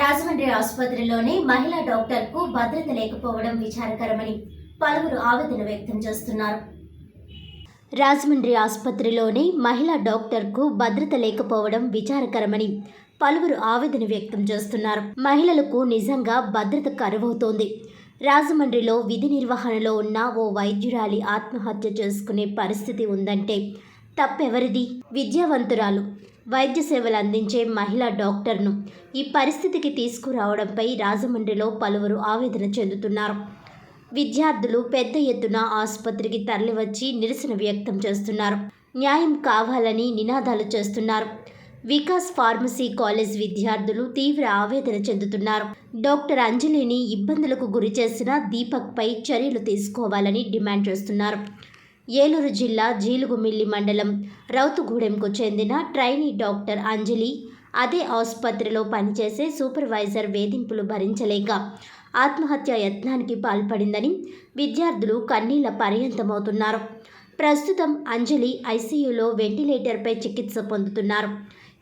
రాజమండ్రి ఆసుపత్రిలోని మహిళా డాక్టర్కు భద్రత లేకపోవడం విచారకరమని పలువురు ఆవేదన వ్యక్తం చేస్తున్నారు. రాజమండ్రి ఆసుపత్రిలోని మహిళా డాక్టర్కు భద్రత లేకపోవడం విచారకరమని పలువురు ఆవేదన వ్యక్తం చేస్తున్నారు. మహిళలకు నిజంగా భద్రత కరువవుతోంది. రాజమండ్రిలో విధి నిర్వహణలో ఉన్న ఓ వైద్యురాలి ఆత్మహత్య చేసుకునే పరిస్థితి ఉందంటే తప్పెవరిది? విద్యావంతురాలు వైద్య సేవలు అందించే మహిళా డాక్టర్ను ఈ పరిస్థితికి తీసుకురావడంపై రాజమండ్రిలో పలువురు ఆవేదన చెందుతున్నారు. విద్యార్థులు పెద్ద ఎత్తున ఆసుపత్రికి తరలివచ్చి నిరసన వ్యక్తం చేస్తున్నారు. న్యాయం కావాలని నినాదాలు చేస్తున్నారు. వికాస్ ఫార్మసీ కాలేజ్ విద్యార్థులు తీవ్ర ఆవేదన చెందుతున్నారు. డాక్టర్ అంజలిని ఇబ్బందులకు గురి చేసిన దీపక్పై చర్యలు తీసుకోవాలని డిమాండ్ చేస్తున్నారు. ఏలూరు జిల్లా జీలుగుమిల్లి మండలం రౌతుగూడెంకు చెందిన ట్రైనీ డాక్టర్ అంజలి అదే ఆసుపత్రిలో పనిచేసే సూపర్వైజర్ వేధింపులు భరించలేక ఆత్మహత్య యత్నానికి పాల్పడిందని విద్యార్థులు కన్నీళ్ళ పర్యంతమవుతున్నారు. ప్రస్తుతం అంజలి ఐసీయూలో వెంటిలేటర్పై చికిత్స పొందుతున్నారు.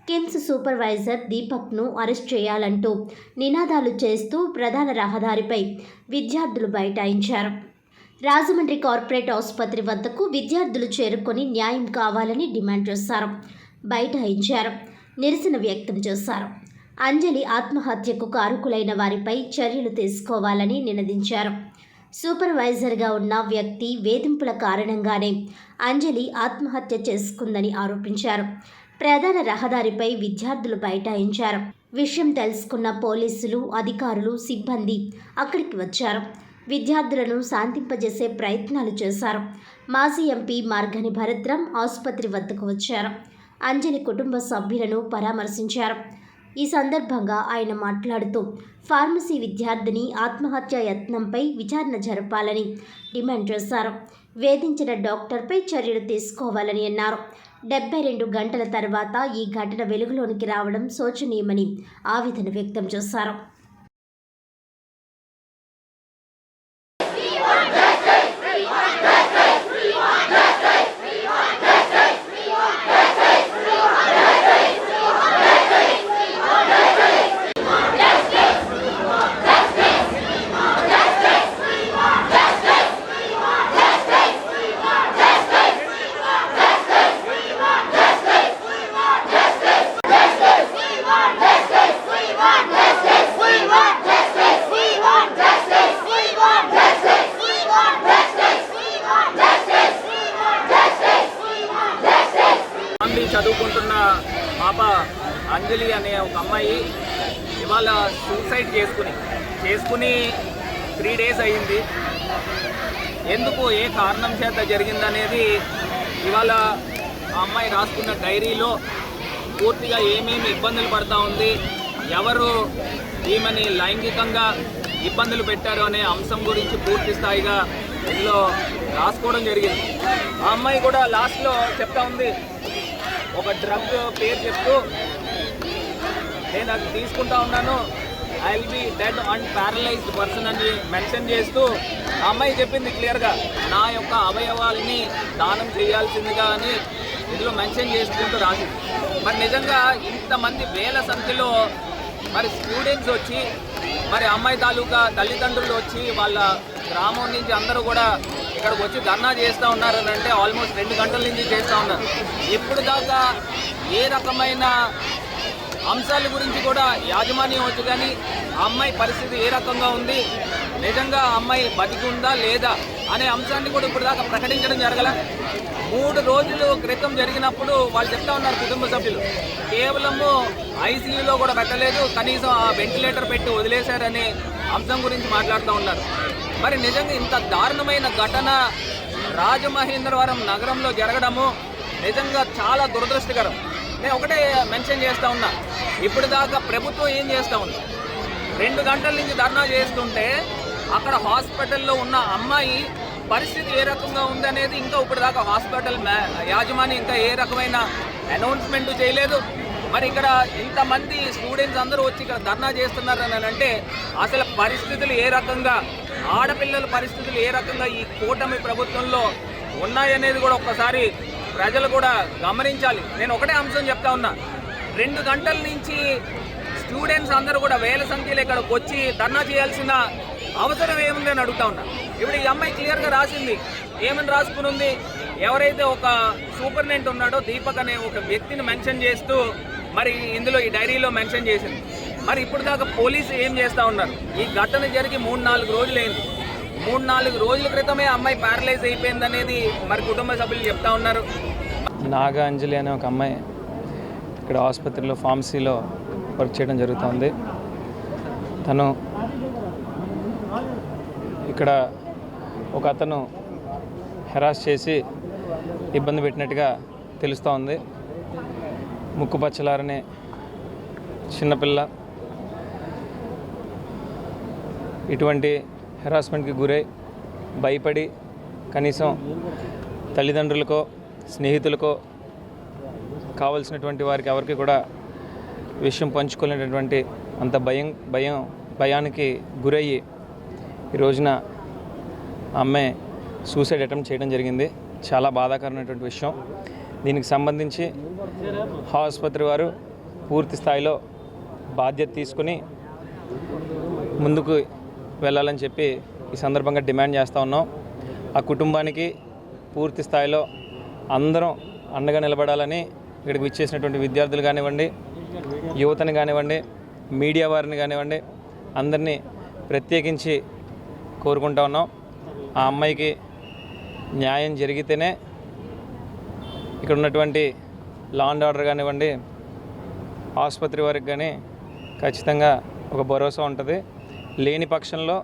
కిమ్స్ సూపర్వైజర్ దీపక్ను అరెస్ట్ చేయాలంటూ నినాదాలు చేస్తూ ప్రధాన రహదారిపై విద్యార్థులు బైఠాయించారు. రాజమండ్రి కార్పొరేట్ ఆసుపత్రి వద్దకు విద్యార్థులు చేరుకొని న్యాయం కావాలని డిమాండ్ చేశారు. బైఠాయించారు. నిరసన వ్యక్తం చేశారు. అంజలి ఆత్మహత్యకు కారుకులైన వారిపై చర్యలు తీసుకోవాలని నినదించారు. సూపర్వైజర్గా ఉన్న వ్యక్తి వేధింపుల కారణంగానే అంజలి ఆత్మహత్య చేసుకుందని ఆరోపించారు. ప్రధాన రహదారిపై విద్యార్థులు బైఠాయించారు. విషయం తెలుసుకున్న పోలీసులు అధికారులు సిబ్బంది అక్కడికి వచ్చారు. విద్యార్థులను శాంతింపజేసే ప్రయత్నాలు చేశారు. మాజీ ఎంపీ మార్గని భరద్రం ఆసుపత్రి వద్దకు వచ్చారు. అంజలి కుటుంబ సభ్యులను పరామర్శించారు. ఈ సందర్భంగా ఆయన మాట్లాడుతూ ఫార్మసీ విద్యార్థిని ఆత్మహత్య యత్నంపై విచారణ జరపాలని డిమాండ్ చేశారు. వేధించిన డాక్టర్పై చర్యలు తీసుకోవాలని అన్నారు. డెబ్బై రెండు గంటల తర్వాత ఈ ఘటన వెలుగులోనికి రావడం శోచనీయమని ఆవేదన వ్యక్తం చేశారు. నుండి చదువుకుంటున్న పాప అంజలి అనే ఒక అమ్మాయి ఇవాళ సూసైడ్ చేసుకుని చేసుకుని త్రీ డేస్ అయింది. ఎందుకు ఏ కారణం చేత జరిగిందనేది ఇవాళ ఆ అమ్మాయి రాసుకున్న డైరీలో పూర్తిగా ఏమేమి ఇబ్బందులు పడతా ఉంది ఎవరు ఈమెని లైంగికంగా ఇబ్బందులు పెట్టారు అనే అంశం గురించి పూర్తి స్థాయిగా ఇందులో రాసుకోవడం జరిగింది. ఆ అమ్మాయి కూడా లాస్ట్లో చెప్తా ఉంది ఒక డ్రగ్ పేరు చెప్తూ నేను అది తీసుకుంటా ఉన్నాను. I will be dead and paralysed person అని మెన్షన్ చేస్తూ ఆ అమ్మాయి చెప్పింది క్లియర్గా నా యొక్క అవయవాల్ని దానం చేయాల్సిందిగా అని ఇందులో మెన్షన్ చేసుకుంటూ రాసింది మరి నిజంగా ఇంతమంది వేల సంఖ్యలో మరి స్టూడెంట్స్ వచ్చి మరి అమ్మాయి తాలూకా తల్లిదండ్రులు వచ్చి వాళ్ళ గ్రామం నుంచి అందరూ కూడా ఇక్కడికి వచ్చి ధర్నా చేస్తూ ఉన్నారని అంటే ఆల్మోస్ట్ రెండు గంటల నుంచి చేస్తూ ఉన్నారు. ఇప్పుడు దాకా ఏ రకమైన అంశాల గురించి కూడా యాజమాన్యం వచ్చు కానీ ఆ అమ్మాయి పరిస్థితి ఏ రకంగా ఉంది నిజంగా ఆ అమ్మాయి బతికి ఉందా లేదా అనే అంశాన్ని కూడా ఇప్పుడు దాకా ప్రకటించడం జరగల. మూడు రోజులు క్రితం జరిగినప్పుడు వాళ్ళు చెప్తా ఉన్నారు కుటుంబ సభ్యులు కేవలము ఐసీయూలో కూడా పెట్టలేదు కనీసం ఆ వెంటిలేటర్ పెట్టి వదిలేశారనే అంశం గురించి మాట్లాడుతూ ఉన్నారు. మరి నిజంగా ఇంత దారుణమైన ఘటన రాజమహేంద్రవరం నగరంలో జరగడము నిజంగా చాలా దురదృష్టకరం. నేను ఒకటే మెన్షన్ చేస్తా ఉన్నా. ఇప్పుడు దాకా ప్రభుత్వం ఏం చేస్తా ఉంది? రెండు గంటల నుంచి ధర్నా చేస్తుంటే అక్కడ హాస్పిటల్లో ఉన్న అమ్మాయి పరిస్థితి ఏ రకంగా ఉందనేది ఇంకా ఇప్పుడు దాకా హాస్పిటల్ యాజమాని ఇంకా ఏ రకమైన అనౌన్స్మెంట్ చేయలేదు. మరి ఇక్కడ ఇంతమంది స్టూడెంట్స్ అందరూ వచ్చి ఇక్కడ ధర్నా చేస్తున్నారు అని అంటే అసలు పరిస్థితులు ఏ రకంగా ఆడపిల్లల పరిస్థితులు ఏ రకంగా ఈ కూటమి ప్రభుత్వంలో ఉన్నాయనేది కూడా ఒక్కసారి ప్రజలు కూడా గమనించాలి. నేను ఒకటే అంశం చెప్తా ఉన్నా. రెండు గంటల నుంచి స్టూడెంట్స్ అందరూ కూడా వేల సంఖ్యలో ఇక్కడికి వచ్చి ధర్నా చేయాల్సిన అవసరం ఏముంది అని అడుగుతా ఉన్నా. ఇప్పుడు ఈ అమ్మాయి క్లియర్గా రాసింది. ఏమని రాసుకుని ఉంది ఎవరైతే ఒక సూపరింటెండెంట్ ఉన్నాడో దీపక్ అనే ఒక వ్యక్తిని మెన్షన్ చేస్తూ మరి ఇందులో ఈ డైరీలో మెన్షన్ చేసింది. మరి ఇప్పుడు దాకా పోలీసు ఏం చేస్తూ ఉన్నారు? ఈ ఘటన జరిగి మూడు నాలుగు రోజులైంది. మూడు నాలుగు రోజుల క్రితమే అమ్మాయి ప్యారలైజ్ అయిపోయింది అనేది మరి కుటుంబ సభ్యులు చెప్తా ఉన్నారు. నాగా అంజలి అనే ఒక అమ్మాయి ఇక్కడ ఆసుపత్రిలో ఫార్మసీలో వర్క్ చేయడం జరుగుతుంది. తను ఇక్కడ ఒక అతను హెరాస్ చేసి ఇబ్బంది పెట్టినట్టుగా తెలుస్తూ ఉంది ముక్కుపచ్చలారనే చిన్నపిల్ల ఇటువంటి హెరాస్మెంట్కి గురై భయపడి కనీసం తల్లిదండ్రులకో స్నేహితులకో కావలసినటువంటి వారికి ఎవరికి కూడా విషయం పంచుకోలేనటువంటి అంత భయం భయం భయానికి గురయ్యి ఈ రోజున ఆ అమ్మాయి సూసైడ్ అటెంప్ట్ చేయడం జరిగింది. చాలా బాధాకరమైనటువంటి విషయం. దీనికి సంబంధించి ఆసుపత్రి వారు పూర్తి స్థాయిలో బాధ్యత తీసుకుని ముందుకు వెళ్ళాలని చెప్పి ఈ సందర్భంగా డిమాండ్ చేస్తూ ఉన్నాం. ఆ కుటుంబానికి పూర్తి స్థాయిలో అందరం అండగా నిలబడాలని ఇక్కడికి విచ్చేసినటువంటి విద్యార్థులు కానివ్వండి యువతని కానివ్వండి మీడియా వారిని కానివ్వండి అందరినీ ప్రత్యేకించి కోరుకుంటా ఉన్నాం. ఆ అమ్మాయికి న్యాయం జరిగితేనే ఇక్కడ ఉన్నటువంటి లా అండ్ ఆర్డర్ కానివ్వండి ఆసుపత్రి వారికి కానీ ఖచ్చితంగా ఒక భరోసా ఉంటుంది. లేని పక్షంలో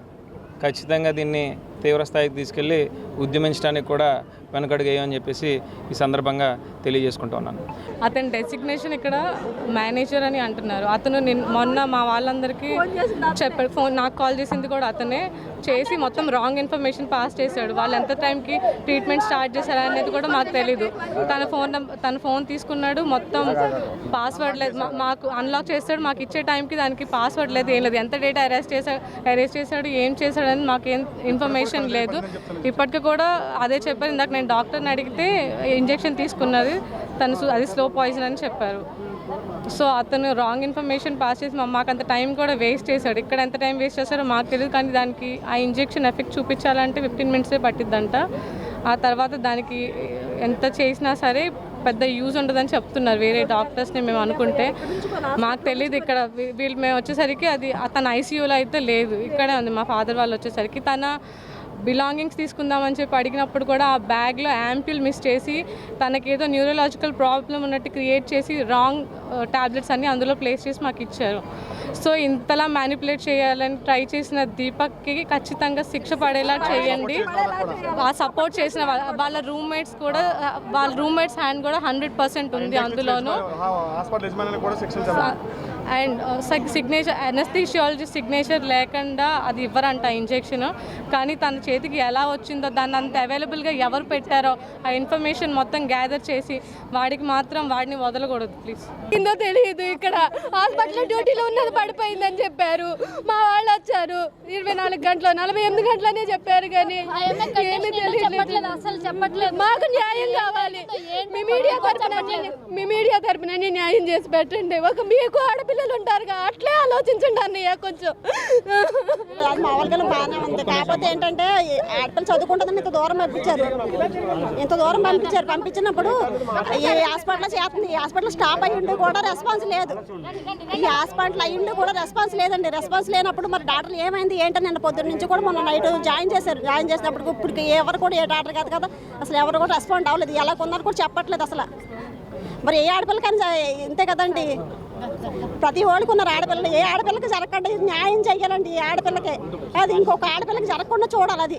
ఖచ్చితంగా దీన్ని తీవ్రస్థాయికి తీసుకెళ్ళి ఉద్యమించడానికి కూడా వెనకడుగు వేయమని చెప్పేసి ఈ సందర్భంగా తెలియజేసుకుంటూ ఉన్నాను. అతని డెసిగ్నేషన్ ఇక్కడ మేనేజర్ అని అంటున్నారు. అతను నిన్ మొన్న మా వాళ్ళందరికీ చెప్పాడు. ఫోన్ నాకు కాల్ చేసింది కూడా అతనే. చేసి మొత్తం రాంగ్ ఇన్ఫర్మేషన్ పాస్ చేశాడు. వాళ్ళు ఎంత టైంకి ట్రీట్మెంట్ స్టార్ట్ చేశారు అనేది కూడా మాకు తెలీదు. తన ఫోన్ నంబర్ తన ఫోన్ తీసుకున్నాడు. మొత్తం పాస్వర్డ్ లేదు. మాకు అన్లాక్ చేస్తాడు. మాకు ఇచ్చే టైంకి దానికి పాస్వర్డ్ లేదు. ఏం లేదు. ఎంత డేటా అరెస్ట్ చేశాడు అరెస్ట్ చేశాడు ఏం చేశాడని మాకు ఏం ఇన్ఫర్మేషన్ లేదు. ఇప్పటికి కూడా అదే చెప్పారు. ఇందాక నేను డాక్టర్ని అడిగితే ఇంజెక్షన్ తీసుకున్నది తను అది స్లో పాయిజన్ అని చెప్పారు. సో అతను రాంగ్ ఇన్ఫర్మేషన్ పాస్ చేసి మా- మాకు అంత టైం కూడా వేస్ట్ చేశాడు. ఇక్కడ ఎంత టైం వేస్ట్ చేస్తారో మాకు తెలియదు కానీ దానికి ఆ ఇంజెక్షన్ ఎఫెక్ట్ చూపించాలంటే ఫిఫ్టీన్ మినిట్సే పట్టిద్దంట. ఆ తర్వాత దానికి ఎంత చేసినా సరే పెద్ద యూజ్ ఉండదని చెప్తున్నారు వేరే డాక్టర్స్ని మేము అనుకుంటే. మాకు తెలియదు ఇక్కడ వీళ్ళు మేము వచ్చేసరికి అది తన ఐసీయూలో అయితే లేదు. ఇక్కడే ఉంది మా ఫాదర్ వాళ్ళు వచ్చేసరికి. తన బిలాంగింగ్స్ తీసుకుందామని చెప్పి అడిగినప్పుడు కూడా ఆ బ్యాగ్లో యాంపిల్ మిస్ చేసి తనకి ఏదో న్యూరలాజికల్ ప్రాబ్లం ఉన్నట్టు క్రియేట్ చేసి రాంగ్ టాబ్లెట్స్ అన్నీ అందులో ప్లేస్ చేసి మాకు ఇచ్చారు. సో ఇంతలా మ్యానిపులేట్ చేయాలని ట్రై చేసిన దీపక్కి ఖచ్చితంగా శిక్ష పడేలా చేయండి. ఆ సపోర్ట్ చేసిన వాళ్ళ- వాళ్ళ రూమ్మేట్స్ కూడా వాళ్ళ రూమ్మేట్స్ హ్యాండ్ కూడా హండ్రెడ్ పర్సెంట్ ఉంది అందులోనూ. హాస్పిటల్ యజమాని కూడా శిక్షించాలి అండ్ సిగ్నేచర్ అనస్థీషియాలజీ సిగ్నేచర్ లేకుండా అది ఇవ్వరంట ఇంజెక్షన్ కానీ తన చేతికి ఎలా వచ్చిందో దాన్ని అంత అవైలబుల్గా ఎవరు పెట్టారో ఆ ఇన్ఫర్మేషన్ మొత్తం గ్యాదర్ చేసి వాడికి మాత్రం వాడిని వదలకూడదు ప్లీజ్ కిందో తెలియదు ఇక్కడ. హాస్పిటల్ డ్యూటీలో ఉన్నది పడిపోయిందని చెప్పారు. మా వాళ్ళు వచ్చారు. ఇరవై నాలుగు గంటలు నలభై ఎనిమిది గంటలనే చెప్పారు కానీ ఏమీ తెలియట్లేదు. అసలు చెప్పట్లేదు. మాకు న్యాయం కావాలి. మీ మీడియా తరపున మీ మీడియా తరపున న్యాయం చేసి పెట్టండి. ఒక మీకు ఆడపిల్లలు ఉంటారుగా అట్లే ఆలోచించండి అన్నయ్య కొంచెం. మామూలుగా బాగానే ఉంది. కాకపోతే ఏంటంటే ఈ ఆడపిల్ల చదువుకుంటుందని ఇంత దూరం పంపించారు. ఇంత దూరం పంపించారు. పంపించినప్పుడు ఈ హాస్పిటల్ చేస్తుంది. ఈ హాస్పిటల్ స్టాప్ అయ్యి ఉండి కూడా రెస్పాన్స్ లేదు. ఈ హాస్పిటల్ అయ్యి ఉండి కూడా రెస్పాన్స్ లేదండి. రెస్పాన్స్ లేనప్పుడు మరి డాక్టర్ ఏమైంది ఏంటని నిన్న పొద్దున్న నుంచి కూడా మొన్న నైట్ జాయిన్ చేశారు. జాయిన్ చేసినప్పుడు ఇప్పుడు ఎవరు కూడా ఏ డాక్టర్ కాదు కదా. అసలు ఎవరు కూడా రెస్పాండ్ అవ్వలేదు. ఎలా కొందని కూడా చెప్పట్లేదు అసలు. మరి ఏ ఆడపిల్లకైనా ఇంతే కదండి. ప్రతి ఓడికి ఉన్నారు ఆడపిల్లలు ఏ ఆడపిల్లకి జరగకుండా న్యాయం చేయాలండి ఈ ఆడపిల్లకి అది ఇంకొక ఆడపిల్లకి జరగకుండా చూడాలి అది.